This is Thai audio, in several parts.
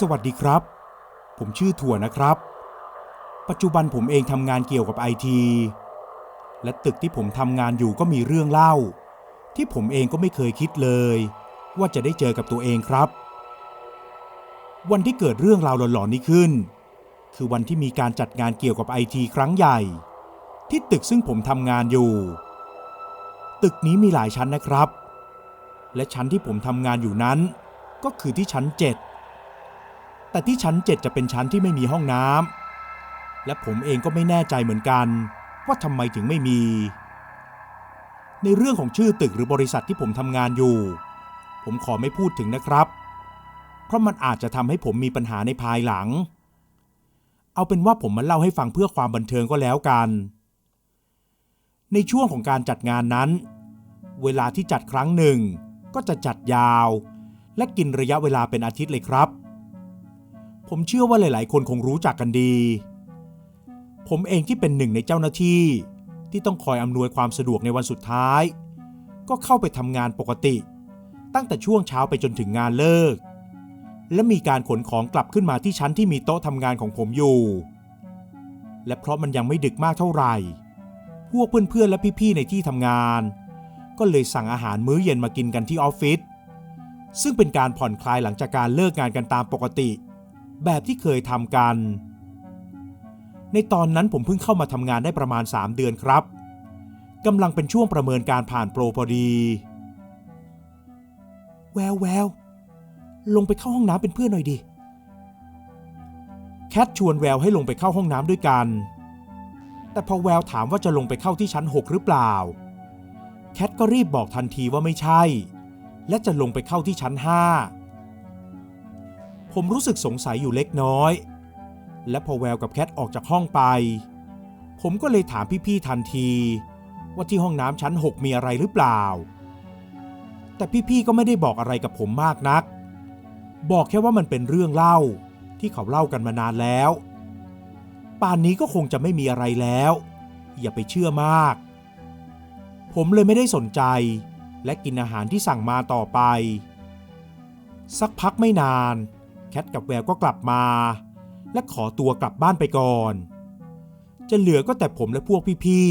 สวัสดีครับ ผมชื่อถั่วนะครับ ปัจจุบันผมเองทำงานเกี่ยวกับไอที และตึกที่ผมทำงานอยู่ก็มีเรื่องเล่า ที่ผมเองก็ไม่เคยคิดเลย ว่าจะได้เจอกับตัวเองครับ วันที่เกิดเรื่องราวหลอนๆนี้ขึ้น คือวันที่มีการจัดงานเกี่ยวกับไอทีครั้งใหญ่ ที่ตึกซึ่งผมทำงานอยู่ ตึกนี้มีหลายชั้นนะครับ และชั้นที่ผมทำงานอยู่นั้น ก็คือที่ชั้น7 แต่ที่ชั้น 7 จะเป็นชั้นที่ไม่มีห้องน้ำและผมเองก็ไม่แน่ใจเหมือนกัน ว่าทำไมถึงไม่มี ในเรื่องของชื่อตึกหรือบริษัทที่ผมทำงานอยู่ ผมขอไม่พูดถึงนะครับ เพราะมันอาจจะทำให้ผมมีปัญหาในภายหลัง เอาเป็นว่าผมมาเล่าให้ฟังเพื่อความบันเทิงก็แล้วกัน ในช่วงของการจัดงานนั้น เวลาที่จัดครั้งหนึ่ง ก็จะจัดยาว และกินระยะเวลาเป็นอาทิตย์เลยครับ ผมเชื่อว่าหลาย ๆ คนคงรู้จักกันดี ผมเองที่เป็นหนึ่งในเจ้าหน้าที่ ที่ต้องคอยอำนวยความสะดวกในวันสุดท้าย ก็เข้าไปทำงานปกติ ตั้งแต่ช่วงเช้าไปจนถึงงานเลิก และมีการขนของกลับขึ้นมาที่ชั้นที่มีโต๊ะทำงานของผมอยู่ และเพราะมันยังไม่ดึกมากเท่าไหร่ พวกเพื่อน ๆ และพี่ ๆ ในที่ทำงาน ก็เลยสั่งอาหารมื้อเย็นมากินกันที่ออฟฟิศซึ่งเป็นการผ่อนคลายหลังจากการเลิกงานกันตามปกติ แบบที่เคยทำกัน ในตอนนั้นผมเพิ่งเข้ามาทำงานได้ประมาณ 3 เดือนครับกำลังเป็นช่วงประเมินการผ่านโปรพอดี แววแววลงไปเข้าห้องน้ำเป็นเพื่อนหน่อยดิ แคทชวนแววให้ลงไปเข้าห้องน้ำด้วยกัน แต่พอแววถามว่าจะลงไปเข้าที่ชั้น 6 หรือเปล่า แคทก็รีบบอกทันทีว่าไม่ใช่ และจะลงไปเข้าที่ชั้น 5 ผมรู้สึกสงสัยอยู่เล็กน้อย และพอแววกับแคทออกจากห้องไป ผมก็เลยถามพี่ๆทันที ว่าที่ห้องน้ำชั้น 6 มีอะไรหรือเปล่า แต่พี่ๆก็ไม่ได้บอกอะไรกับผมมากนัก บอกแค่ว่ามันเป็นเรื่องเล่าที่เขาเล่ากันมานานแล้ว ป่านนี้ก็คงจะไม่มีอะไรแล้ว อย่าไปเชื่อมาก ผมเลยไม่ได้สนใจ และกินอาหารที่สั่งมาต่อไป สักพักไม่นาน แคทกับแววก็กลับมา และขอตัวกลับบ้านไปก่อน จะเหลือก็แต่ผมและพวกพี่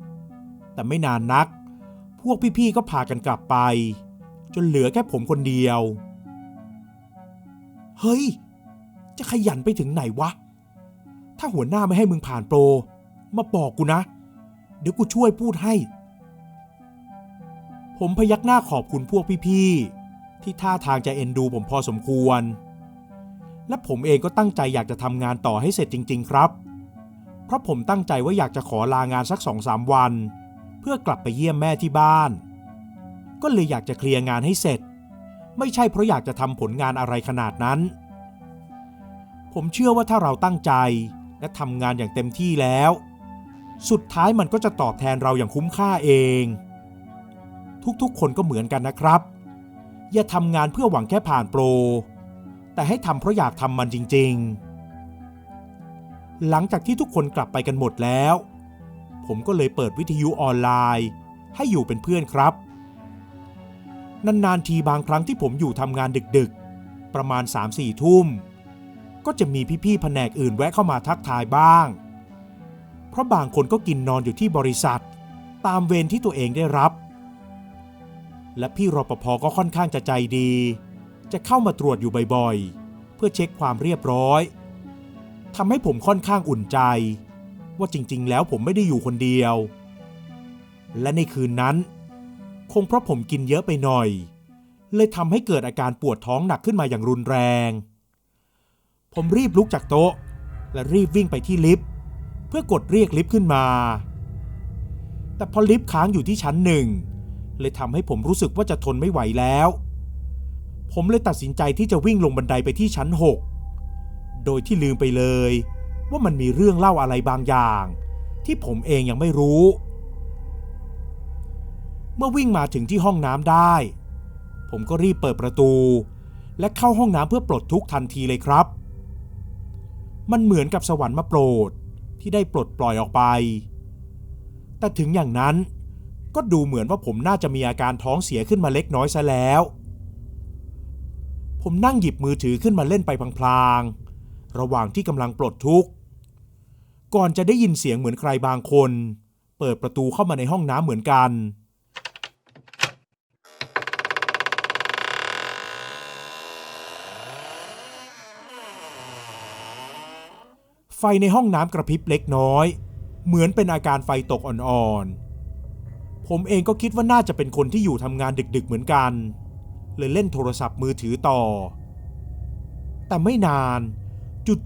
ๆ แต่ไม่นานนัก พวกพี่ๆ ก็พากันกลับไป จนเหลือแค่ผมคนเดียว เฮ้ย จะขยันไปถึงไหนวะ ถ้าหัวหน้าไม่ให้มึงผ่านโปร มาบอกกูนะ เดี๋ยวกูช่วยพูดให้ ผมพยักหน้าขอบคุณพวกพี่ๆที่ท่าทางจะเอ็นดูผมพอสมควร และผมเองก็ตั้งใจอยากจะทำงานต่อให้เสร็จจริง ๆ ครับ เพราะผมตั้งใจว่าอยากจะขอลางานสักสองสามวัน เพื่อกลับไปเยี่ยมแม่ที่บ้าน ก็เลยอยากจะเคลียร์งานให้เสร็จ ไม่ใช่เพราะอยากจะทำผลงานอะไรขนาดนั้น ผมเชื่อว่าถ้าเราตั้งใจและทำงานอย่างเต็มที่แล้ว สุดท้ายมันก็จะตอบแทนเราอย่างคุ้มค่าเอง ทุกๆ คนก็เหมือนกันนะครับ อย่าทำงานเพื่อหวังแค่ผ่านโปร แต่ให้ทำเพราะอยากทำมันจริง ๆ หลังจากที่ทุกคนกลับไปกันหมดแล้ว ผมก็เลยเปิดวิทยุออนไลน์ ให้อยู่เป็นเพื่อนครับ นาน ๆ ทีบางครั้งที่ผมอยู่ทำงานดึกๆ ประมาณ 3-4 ทุ่ม ก็จะมีพี่ ๆ แผนกอื่นแวะเข้ามาทักทายบ้าง เพราะบางคนก็กินนอนอยู่ที่บริษัท ตามเวรที่ตัวเองได้รับ และพี่รปภก็ค่อนข้างจะใจดี จะเข้ามาตรวจอยู่บ่อยๆ เพื่อเช็คความเรียบร้อยทำให้ผมค่อนข้างอุ่นใจ ว่าจริงๆ แล้วผมไม่ได้อยู่คนเดียว และในคืนนั้น คงเพราะผมกินเยอะไปหน่อย เลยทำให้เกิดอาการปวดท้องหนักขึ้นมาอย่างรุนแรง ผมรีบลุกจากโต๊ะ และรีบวิ่งไปที่ลิฟต์เพื่อกดเรียกลิฟต์ขึ้นมา แต่พอลิฟต์ค้างอยู่ที่ชั้นหนึ่งเลยทำให้ผมรู้สึกว่าจะทนไม่ไหวแล้ว ผมเลยตัดสินใจที่จะวิ่งลงบันไดไปที่ชั้น 6 โดยที่ลืมไปเลย ว่ามันมีเรื่องเล่าอะไรบางอย่าง ที่ผมเองยังไม่รู้ เมื่อวิ่งมาถึงที่ห้องน้ำได้ ผมก็รีบเปิดประตู และเข้าห้องน้ำเพื่อปลดทุกข์ทันทีเลยครับ มันเหมือนกับสวรรค์มาโปรดที่ได้ปลดปล่อยออกไป แต่ถึงอย่างนั้นก็ดูเหมือนว่าผมน่าจะมีอาการท้องเสียขึ้นมาเล็กน้อยซะแล้ว ผมนั่งหยิบมือถือขึ้นมาเล่นไปพลางๆ ระหว่างที่กำลังปลดทุกข์ ก่อนจะได้ยินเสียงเหมือนใครบางคน เปิดประตูเข้ามาในห้องน้ำเหมือนกัน ไฟในห้องน้ำกระพริบเล็กน้อย เหมือนเป็นอาการไฟตกอ่อนๆ ผมเองก็คิดว่าน่าจะเป็นคนที่อยู่ทำงานดึกๆเหมือนกัน เลยเล่นโทรศัพท์มือถือต่อ แต่ไม่นาน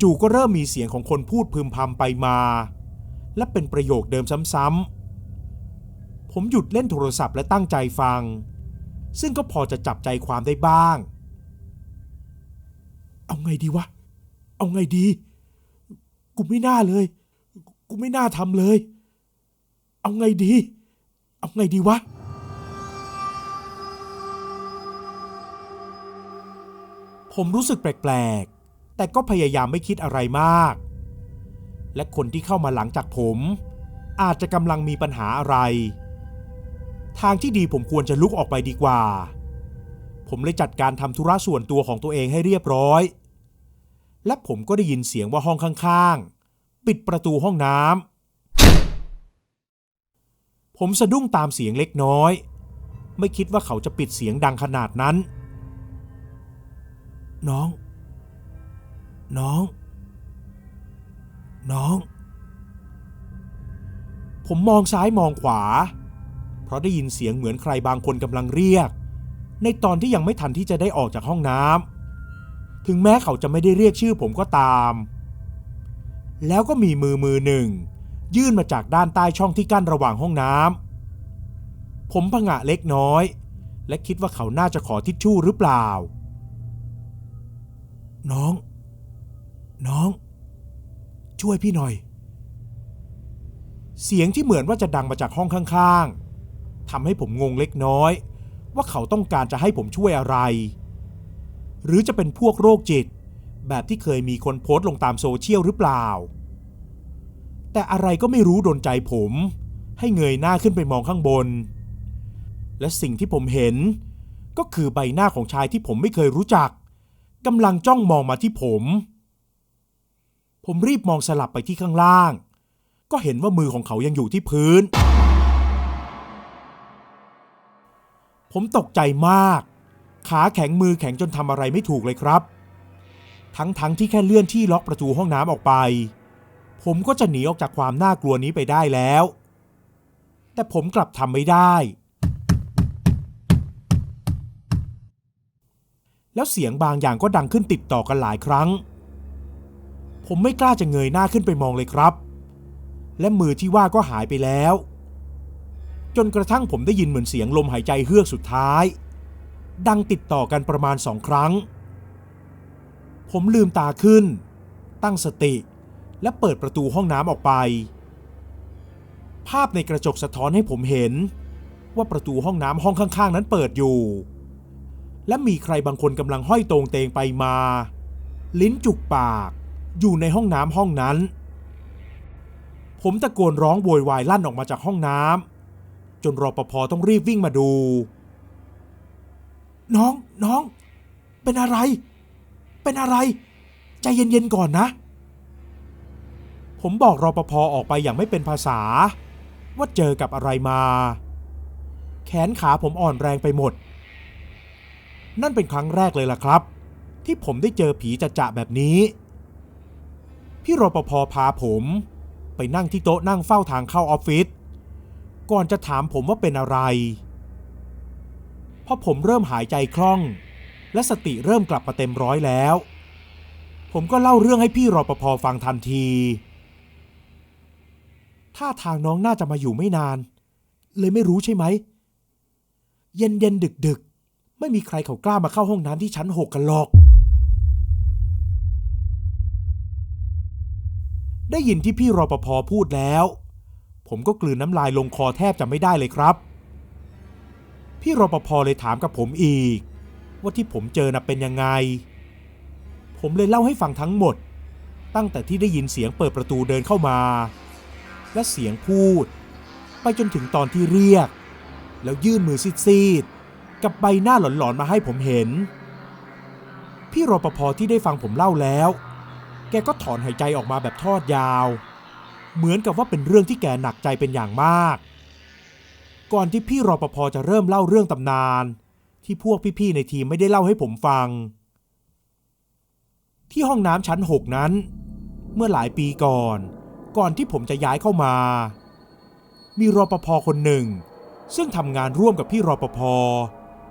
จู่ๆก็เริ่มมีเสียงของคนพูดพึมพำไปมา และเป็นประโยคเดิมซ้ำๆ ผมหยุดเล่นโทรศัพท์และตั้งใจฟัง ซึ่งก็พอจะจับใจความได้บ้าง เอาไงดีวะ เอาไงดี กูไม่น่าเลย กูไม่น่าทำเลย เอาไงดี เอาไงดีวะ ผมรู้สึกแปลกๆ แต่ก็พยายามไม่คิดอะไรมาก และคนที่เข้ามาหลังจากผม อาจจะกำลังมีปัญหาอะไร ทางที่ดีผมควรจะลุกออกไปดีกว่า ผมเลยจัดการทำธุระส่วนตัวของตัวเองให้เรียบร้อย และผมก็ได้ยินเสียงว่าห้องข้างๆ ปิดประตูห้องน้ำผมสะดุ้งตามเสียงเล็กน้อย ไม่คิดว่าเขาจะปิดเสียงดังขนาดนั้น น้อง น้อง น้อง ผมมองซ้ายมองขวา เพราะได้ยินเสียงเหมือนใครบางคนกำลังเรียก ในตอนที่ยังไม่ทันที่จะได้ออกจากห้องน้ำถึงแม้เขาจะไม่ได้เรียกชื่อผมก็ตาม แล้วก็มีมือมือหนึ่ง ยื่นมาจากด้านใต้ช่องที่กั้นระหว่างห้องน้ำผมผงะเล็กน้อย และคิดว่าเขาน่าจะขอทิชชู่หรือเปล่า น้อง น้อง ช่วยพี่หน่อย เสียงที่เหมือนว่าจะดังมาจากห้องข้างๆทำให้ผมงงเล็กน้อย ว่าเขาต้องการจะให้ผมช่วยอะไร หรือจะเป็นพวกโรคจิต แบบที่เคยมีคนโพสต์ลงตามโซเชียลหรือเปล่า แต่อะไรก็ไม่รู้ดนใจผม ให้เงยหน้าขึ้นไปมองข้างบน และสิ่งที่ผมเห็นก็คือใบหน้าของชายที่ผมไม่เคยรู้จัก กำลังจ้องมองมาที่ผม ผมรีบมองสลับไปที่ข้างล่าง ก็เห็นว่ามือของเขายังอยู่ที่พื้น ผมตกใจมาก ขาแข็งมือแข็งจนทำอะไรไม่ถูกเลยครับ ทั้งๆทที่แค่เลื่อนที่ล็อกประตูห้องน้ำออกไป ผมก็จะหนีออกจากความน่ากลัวนี้ไปได้แล้ว แต่ผมกลับทำไม่ได้ แล้วเสียงบางอย่างก็ดังขึ้นติดต่อกันหลายครั้ง ผมไม่กล้าจะเงยหน้าขึ้นไปมองเลยครับ และมือที่ว่าก็หายไปแล้ว จนกระทั่งผมได้ยินเหมือนเสียงลมหายใจเฮือกสุดท้าย ดังติดต่อกันประมาณสองครั้ง ผมลืมตาขึ้น ตั้งสติ และเปิดประตูห้องน้ำออกไป ภาพในกระจกสะท้อนให้ผมเห็น ว่าประตูห้องน้ำห้องข้าง ๆ นั้นเปิดอยู่ และมีใครบางคนกำลังห้อยตรงเตงไปมา ลิ้นจุกปาก อยู่ในห้องน้ำห้องนั้น ผมตะโกนร้องโวยวายลั่นออกมาจากห้องน้ำจนรปภต้องรีบวิ่งมาดู น้องน้อง เป็นอะไร เป็นอะไร ใจเย็นๆก่อนนะ ผมบอกรปภออกไปอย่างไม่เป็นภาษา ว่าเจอกับอะไรมา แขนขาผมอ่อนแรงไปหมด นั่นเป็นครั้งแรกเลยล่ะครับ ที่ผมได้เจอผีจะจะแบบนี้ พี่รปภพาผม ไปนั่งที่โต๊ะนั่งเฝ้าทางเข้าออฟฟิศก่อนจะถามผมว่าเป็นอะไรพอผมเริ่มหายใจคล่อง และสติเริ่มกลับมาเต็มร้อยแล้ว ผมก็เล่าเรื่องให้พี่รปภฟังทันทีท่าทางน้องน่าจะมาอยู่ไม่นาน เลยไม่รู้ใช่ไหม เย็นเย็นดึกดึก ไม่มีใครเขากล้ามาเข้าห้องน้ำที่ชั้นหกกันหรอก ได้ยินที่พี่รปภพูดแล้ว ผมก็กลืนน้ำลายลงคอแทบจะไม่ได้เลยครับ พี่รปภเลยถามกับผมอีก ว่าที่ผมเจอน่ะเป็นยังไง ผมเลยเล่าให้ฟังทั้งหมด ตั้งแต่ที่ได้ยินเสียงเปิดประตูเดินเข้ามา และเสียงพูด ไปจนถึงตอนที่เรียก แล้วยื่นมือซีด กับใบหน้าหลอนๆมาให้ผมเห็น พี่รปภที่ได้ฟังผมเล่าแล้ว แกก็ถอนหายใจออกมาแบบทอดยาว เหมือนกับว่าเป็นเรื่องที่แกหนักใจเป็นอย่างมาก ก่อนที่พี่รปภจะเริ่มเล่าเรื่องตำนาน ที่พวกพี่ๆในทีมไม่ได้เล่าให้ผมฟัง ที่ห้องน้ำชั้น6นั้น เมื่อหลายปีก่อน ก่อนที่ผมจะย้ายเข้ามา มีรปภคนหนึ่งซึ่งทำงานร่วมกับพี่รปภ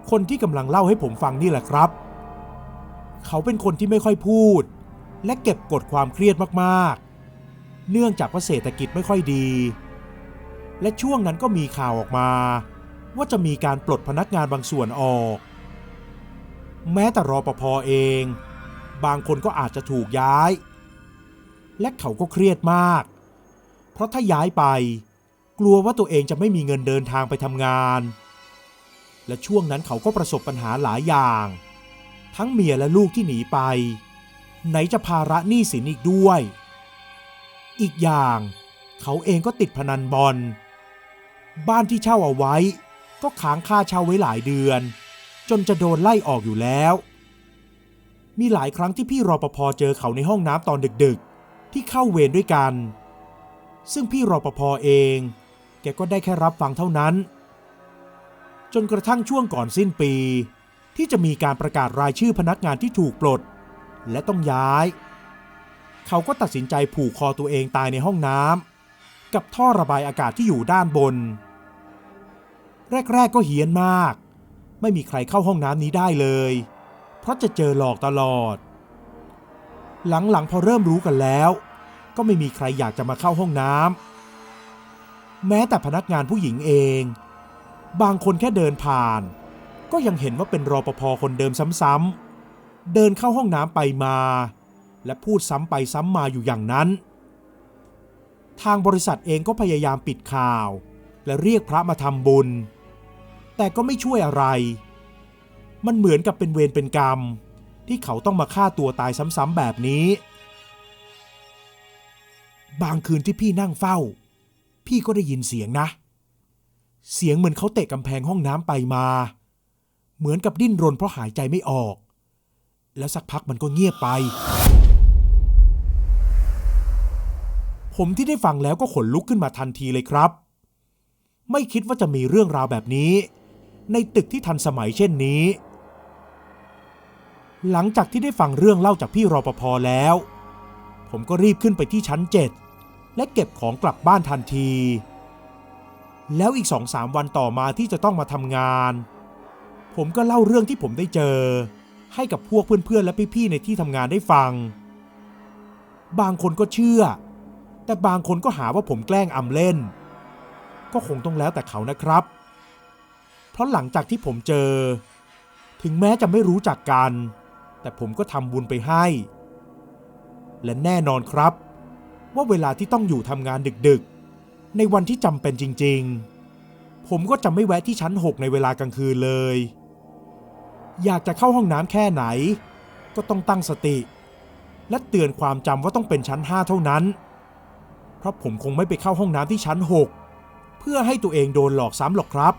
คนที่กำลังเล่าให้ผมฟังนี่แหละครับ เขาเป็นคนที่ไม่ค่อยพูด และเก็บกดความเครียดมากๆ เนื่องจากว่าเศรษฐกิจไม่ค่อยดี และช่วงนั้นก็มีข่าวออกมา ว่าจะมีการปลดพนักงานบางส่วนออก แม้แต่รอปภเอง บางคนก็อาจจะถูกย้าย และเขาก็เครียดมาก เพราะถ้าย้ายไป กลัวว่าตัวเองจะไม่มีเงินเดินทางไปทำงาน และช่วงนั้นเขาก็ประสบปัญหาหลายอย่าง ทั้งเมียและลูกที่หนีไป ไหนจะภาระหนี้สินอีกด้วย อีกอย่าง เขาเองก็ติดพนันบอล บ้านที่เช่าเอาไว้ ก็ค้างค่าเช่าไว้หลายเดือน จนจะโดนไล่ออกอยู่แล้ว มีหลายครั้งที่พี่รอปภเจอเขาในห้องน้ำตอนดึกๆ ที่เข้าเวรด้วยกัน ซึ่งพี่รอปภเอง แกก็ได้แค่รับฟังเท่านั้น จนกระทั่งช่วงก่อนสิ้นปี ที่จะมีการประกาศรายชื่อพนักงานที่ถูกปลด และต้องย้าย เขาก็ตัดสินใจผูกคอตัวเองตายในห้องน้ำกับท่อระบายอากาศที่อยู่ด้านบน แรก ๆ ก็เฮี้ยนมาก ไม่มีใครเข้าห้องน้ำนี้ได้เลย เพราะจะเจอหลอกตลอด หลัง ๆ พอเริ่มรู้กันแล้ว ก็ไม่มีใครอยากจะมาเข้าห้องน้ำแม้แต่พนักงานผู้หญิงเอง บางคนแค่เดินผ่าน ก็ยังเห็นว่าเป็นรอปภคนเดิมซ้ำๆ เดินเข้าห้องน้ำไปมา และพูดซ้ำไปซ้ำมาอยู่อย่างนั้น ทางบริษัทเองก็พยายามปิดข่าว และเรียกพระมาทำบุญ แต่ก็ไม่ช่วยอะไร มันเหมือนกับเป็นเวรเป็นกรรม ที่เขาต้องมาฆ่าตัวตายซ้ำๆแบบนี้ บางคืนที่พี่นั่งเฝ้า พี่ก็ได้ยินเสียงนะ เสียงเหมือนเขาเตะกำแพงห้องน้ำไปมา เหมือนกับดิ้นรนเพราะหายใจไม่ออก แล้วสักพักมันก็เงียบไป ผมที่ได้ฟังแล้วก็ขนลุกขึ้นมาทันทีเลยครับ ไม่คิดว่าจะมีเรื่องราวแบบนี้ ในตึกที่ทันสมัยเช่นนี้ หลังจากที่ได้ฟังเรื่องเล่าจากพี่รอปภแล้ว ผมก็รีบขึ้นไปที่ชั้น7และเก็บของกลับบ้านทันที แล้วอีกสองสามวันต่อมาที่จะต้องมาทำงาน ผมก็เล่าเรื่องที่ผมได้เจอ ให้กับพวกเพื่อนๆ และพี่ๆ ในที่ทำงานได้ฟัง บางคนก็เชื่อ แต่บางคนก็หาว่าผมแกล้งอำเล่น ก็คงต้องแล้วแต่เขานะครับ เพราะหลังจากที่ผมเจอ ถึงแม้จะไม่รู้จักกัน แต่ผมก็ทำบุญไปให้ และแน่นอนครับ ว่าเวลาที่ต้องอยู่ทำงานดึกๆ ในวันที่จำเป็นจริงๆ ผมก็จะไม่แวะที่ชั้น6ในเวลากลางคืนเลย อยากจะเข้าห้องน้ำแค่ไหน ก็ต้องตั้งสติ และเตือนความจำว่าต้องเป็นชั้น5เท่านั้น เพราะผมคงไม่ไปเข้าห้องน้ำที่ชั้น6เพื่อให้ตัวเองโดนหลอกซ้ำหรอกครับ